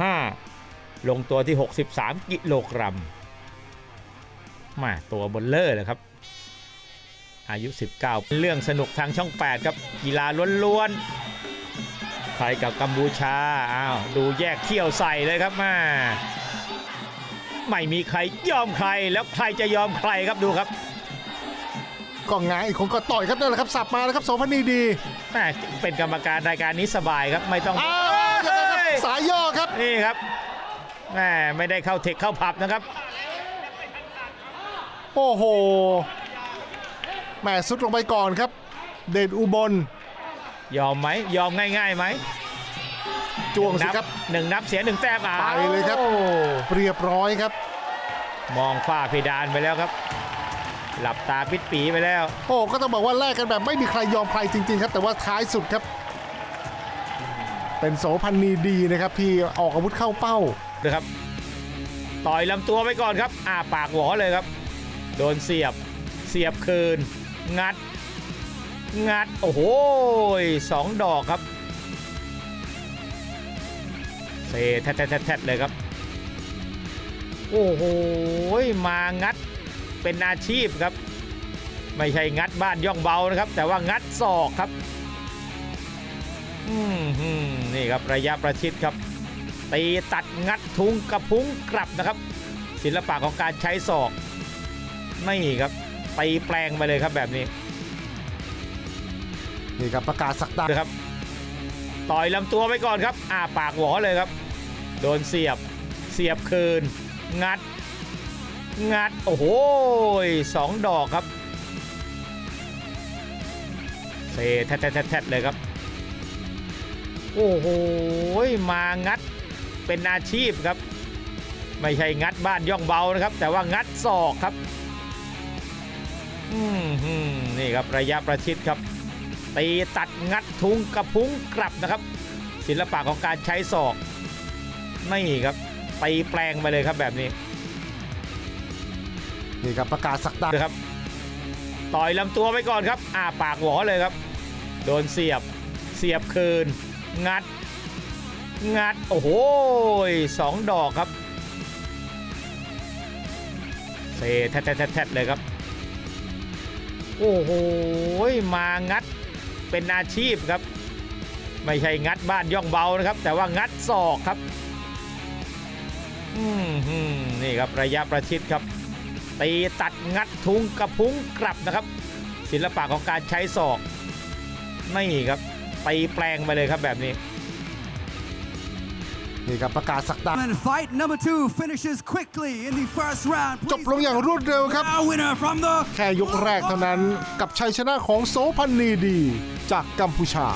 65 ลงตัวที่ 63 กิโลกรัมมาตัวบนเลอร์เลยครับ อายุ 19เป็นเรื่องสนุกทางช่อง 8 ครับ กีฬาล้วนๆ ไทยกับกัมพูชา อ้าว ดูแยกเขี้ยวใส่เลยครับมาไม่มีใครยอมใครแล้วใครจะยอมใครครับดูครับก็งายอีกคนก็ต่อยครับนั่นแหละครับสับมาแล้วครับโสพนีดี แม่เป็นกรรมการรายการนี้สบายครับไม่ต้อง อ้าวยังไงครับเอ้ยสายย่อ ครับนี่ครับแม่ไม่ได้เข้าเทคเข้าผับนะครับ โอ้โหแหม่สุดลงไปก่อนครับ เดชอุบล ยอมไหมยอมง่ายๆไหมจวงสินัครับหนึ่งนับเสียหนึ่งแต้มอ้าวไปเลยครับเรียบร้อยครับ มองฝ้าเพดานไปแล้วครับ หลับตาปิดปีไปแล้ว โอ้ก็ต้องบอกว่าแลกกันแบบไม่มีใครยอมใครจริง ๆ ครับ แต่ว่าท้ายสุดครับ เป็นโสพันนีดีนะครับที่ออกอาวุธเข้าเป้านะครับ ต่อยลำตัวไปก่อนครับอ้าปากหวอเลยครับ โดนเสียบเสียบคืน งัด งัด โอ้โหสองดอกครับเซแทดแทดแทดแทดเลยครับ โอ้โหมางัดเป็นอาชีพครับ ไม่ใช่งัดบ้านย่องเบานะครับ แต่ว่างัดศอกครับ นี่ครับระยะประชิดครับ ตีตัดงัดทุงกระพุ้งกลับนะครับ ศิลปะของการใช้ศอกนี่ครับตีแปลงไปเลยครับแบบนี้ นี่ครับประกาศสักดานะครับ ต่อยลำตัวไปก่อนครับอ้าปากหวอเลยครับ โดนเสียบเสียบคืน งัด งัด โอ้โหสองดอกครับเซแทดแทดแทดแทดเลยครับ โอ้โห มางัดเป็นอาชีพครับ ไม่ใช่งัดบ้านย่องเบานะครับ แต่ว่างัดศอกครับอืมฮึมนี่ครับระยะประชิดครับ ตีตัดงัดทุงกระพุ้งกลับนะครับ ศิลปะของการใช้ศอกนี่ครับตีแปลงไปเลยครับแบบนี้ นี่ครับประกาศสักดานะครับ ต่อยลำตัวไปก่อนครับ อ้าปากหวอเลยครับ โดนเสียบเสียบคืน งัด งัด โอ้โหสองดอกครับเซแทดแทดแทแทเลยครับ โอ้โหมางัดเป็นอาชีพครับ ไม่ใช่งัดบ้านย่องเบานะครับ แต่ว่างัดศอกครับอืมนี่ครับระยะประชิดครับ ตีตัดงัดทุงกระพุ้งกลับนะครับ ศิลปะของการใช้ศอกนี่ครับ ตีแปลงไปเลยครับแบบนี้ นี่ครับประกาศสักดา And fight number two finishes quickly in the first round. จบลงอย่างรวดเร็วครับ Our winner from the แค่ยกแรกเท่านั้นกับชัยชนะของโสพันนีดี จากกัมพูชา